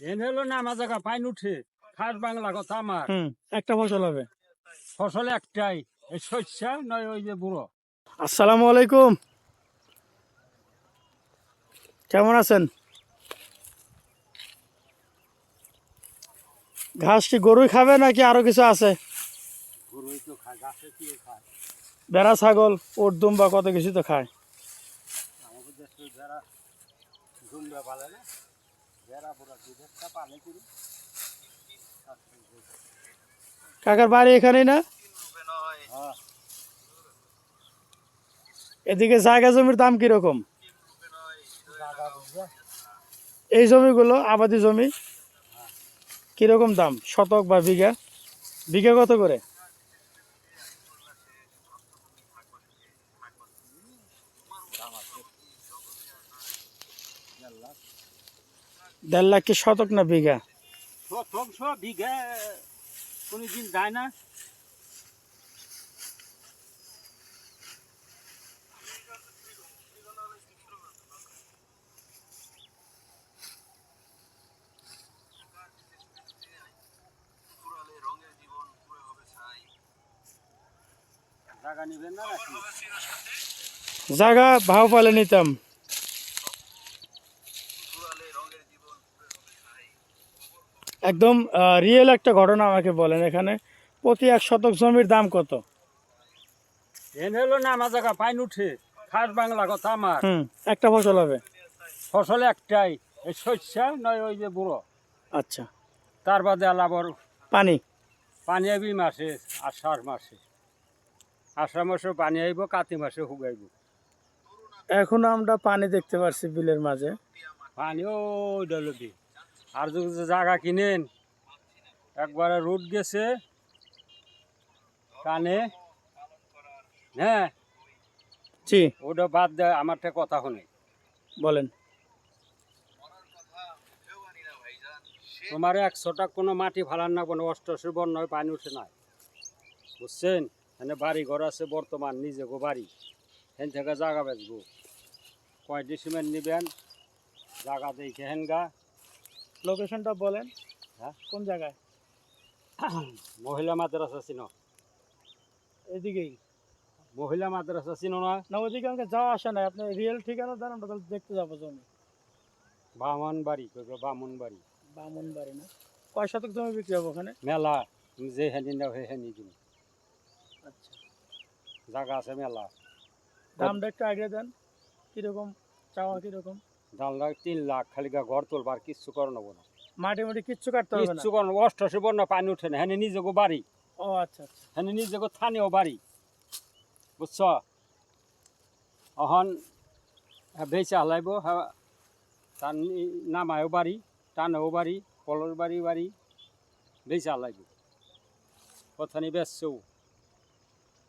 এনে হলো না আমার জায়গা পাইন উঠে। খাস বাংলা কথা আমার। একটা ফসল হবে। ফসল একটাই এই শস্যা নয় ওই যে বুড়ো। আসসালামু আলাইকুম। কেমন আছেন? ঘাস কি গরুই খাবে নাকি আরও কিছু আছে? বেড়া ছাগল ওট দুম্বা কত কিছু তো খায়। আমাদের দেশে যারা জুমবে পালে না যারা বুড়া দুধেরটা পালে করি কাকার বাড়ি এখানেই না? এদিকে জায়গা জমির দাম কীরকম? এই জমিগুলো আবাদি জমি। কীরকম দাম? শতক বা বিঘা? বিঘা কত করে? দেড় লাখ কি শতক না বিঘা? শতাংশ বিঘা কোনোদিন যায় না। জায়গা ভাও পালে নিতাম। একদম রিয়েল একটা ঘটনা আমাকে বলেন এখানে। প্রতি এক শতক জমির দাম কত? এনে হলো না আমার জায়গা পাইন উঠে। খাস বাংলা কথা আমার। একটা ফসল হবে? ফসল একটাই এই শস্যা নয় ওই যে বুড়ো। আচ্ছা। তার বাদে আলাবর পানি? পানি আইবি মাসে আষাঢ় মাসে। আষাঢ় মাসে পানি আইব কাতি মাসে শুকাইব এখন আমরা পানি দেখতে পারছি বিলের মাঝে। পানি ওই ডলবি আর যদি জায়গা কিনেন একবারে রুট গেছে কানে হ্যাঁ? জি ওটা বাদ দেয় আমারটা কথা শুনে। বলেন। তোমার একশোটা কোনো মাটি ফালান না কোনো অষ্টশী বন্যায় পানি উঠে নাই। বুঝছেন? এখানে বাড়ি ঘর আছে বর্তমান নিজে গো বাড়ি। হেন থেকে জায়গা বেচবো। কয়টি সিমেন্ট নিবেন? জায়গা দেখে হেনগা। লোকেশনটা বলেন। হ্যাঁ? কোন জায়গায়? মহিলা মাদ্রাসা চিনো? এদিকেই। মহিলা মাদ্রাসা চিনো না? না ওদিকে আমাকে যাওয়া আসা নাই। আপনি রিয়েল ঠিকানা দেন আমরা তাহলে দেখতে যাব জমি। বামন বাড়ি কইব বামন বাড়ি বামন বাড়ি না? কয় শতক জমি বিক্রি হবে ওখানে? মেলা। যে হেনি নাও হে হেনি দিন আচ্ছা। জায়গা আছে মেলা। দামটা একটু আগে দেন। কীরকম? চাওয়া কীরকম? দাম লাখ তিন লাখ খালি গা ঘর তুলবার কিচ্ছু করে নেব না। মাটি মাটি কিচ্ছু কাটতে হবে না? কিচ্ছু করে নেব অষ্টশী বন্যা পানি উঠে না হেনে নিজে গো বাড়ি। ও আচ্ছা আচ্ছা। হেনে নিজে গো স্থানীয় বাড়ি। বুঝছ? অহন বেচা হালাইব হ্যাঁ তার নামায়ও বাড়ি টানেও বাড়ি কলর বাড়ি বাড়ি বেচা হালাইব। কথানি বেচছেও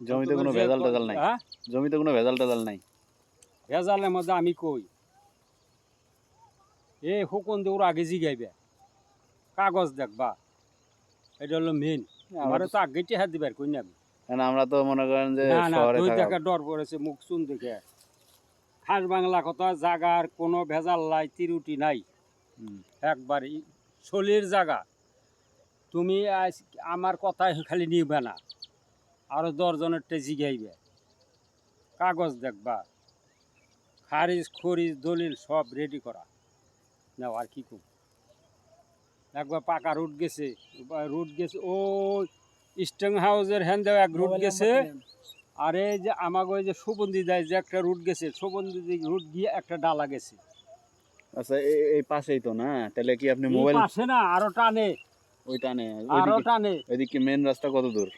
জমিতে কোনো ভেজাল টেজাল নাই? হ্যাঁ? জমিতে কোনো ভেজাল টেজাল নাই? ভেজালের মধ্যে আমি কই? এ হুকুন দৌড় আগে জিগাইবে। কাগজ দেখবা। এটা হলো মেন আমার তো আগে টেহা দিবার কই না আমরা তো মনে করেন যে দুই টাকা ডর পড়েছে মুখ চুন দেখে। খাস বাংলা কথা জাগার কোনো ভেজাল নাই তিরুটি নাই। হুম, একবারই চলির জায়গা তুমি আজ আমার কথাই খালি নিবে না। আরও দশজনের টে জিগাইবে। কাগজ দেখবা। খারিজ খরিজ দলিল সব রেডি করা। নাও আর কি কম? একবার পাকা রুট গেছে রুট গেছে ও স্টেং হাউসের হ্যান্দেও এক রুট গেছে। আর এই যে আমাকে ওই যে সুবন্দি দেয় যে একটা রুট গেছে সুবন্দি রুট গিয়ে একটা ডালা গেছে। আচ্ছা এই পাশেই তো না? তাহলে কি আপনি মোবাইল পাশে না আরও টানে। ওই টানে আরও টানে। ওইদিকে মেন রাস্তা কত দূর?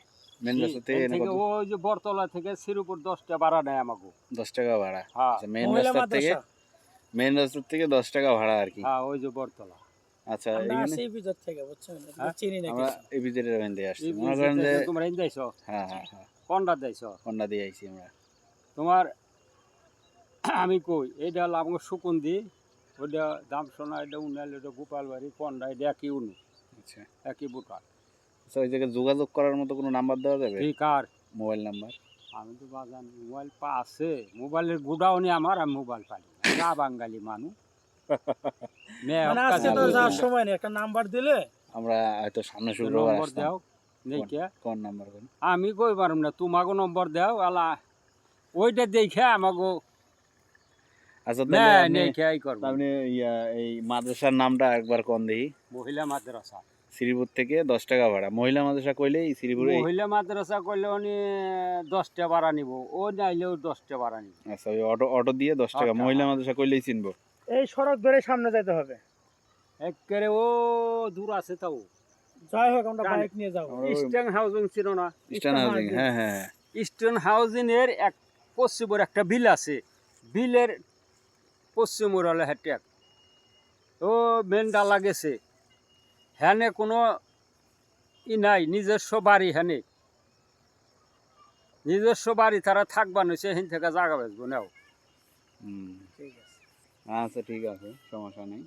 মেন রাস্তা থেকে ওই যে বরতলা থেকে সিরুপুর দশটা ভাড়া নেয় আমাকে দশ টাকা ভাড়া। হ্যাঁ। আচ্ছা মেন রাস্তার থেকে মেন রাস্তার থেকে দশ টাকা ভাড়া আর কি। হ্যাঁ ওই যে বরতলা আচ্ছা আমরা ভিতর থেকে বুঝছেন হ্যাঁ? চিনি না আমরা এই দিয়ে আসছি। মনে করেন যে তোমরা যাইছ হ্যাঁ হ্যাঁ হ্যাঁ। যাইছ দিয়ে আইছি আমরা? তোমার আমি কই এইটা হলো আমাকে সুকুন্দি ওইটা দাম সোনা এটা উনাল এটা গোপাল বাড়ি কোনটা এটা একই উনু। আচ্ছা। একই বুটা আচ্ছা ওই জায়গায় যোগাযোগ করার মতো কোনো নাম্বার দেওয়া যাবে? ঠিক আর। Mobile number? আমি তো বাজান মোবাইল পা আছে মোবাইলের গুডাউনে আমার আমি মোবাইল পালি না বাঙালি মানুষ। মানে আজকে তো যাওয়ার সময় নেই একটা নাম্বার দিলে আমরা হয়তো সামনে শুক্রবার নম্বর আসতাম। দাও নেই কে? কোন নাম্বার কোন আমি কই পারম না তোমাকে নম্বর দাও আলা ওইটা দেখে আমাকে আচ্ছা না আপনি ইয়া এই মাদ্রাসার নামটা একবার কোন দেখি? মহিলা মাদ্রাসা। শ্রীপুর থেকে দশ টাকা ভাড়া। মহিলা মাদ্রাসা কইলেই শ্রীপুরে মহিলা মাদ্রাসা করলে উনি দশটা ভাড়া নিব। ও নাইলেও দশটা ভাড়া নিব। আচ্ছা ওই অটো অটো দিয়ে দশ টাকা। মহিলা মাদ্রাসা কইলেই চিনবো। এই সড়ক ধরে সামনে যাইতে হবে। একেবারে ও দূর আছে তাও। যাই হোক আমরা বাইক নিয়ে যাব। ইস্টার্ন হাউজিং ছিল না? Eastern housing. হ্যাঁ হ্যাঁ হ্যাঁ। ইস্টার্ন হাউজিং এর এক পশ্চিমের একটা বিল আছে। বিলের পশ্চিম উড়ালে হ্যাট্যাক ও মেন ডালা গেছে। হ্যানে কোনো ই নাই, নিজস্ব বাড়ি হ্যানে নিজস্ব বাড়ি তারা থাকবা নইছে হিন থেকে জায়গা বেচবো, নাও। আচ্ছা ঠিক আছে, সমস্যা নেই।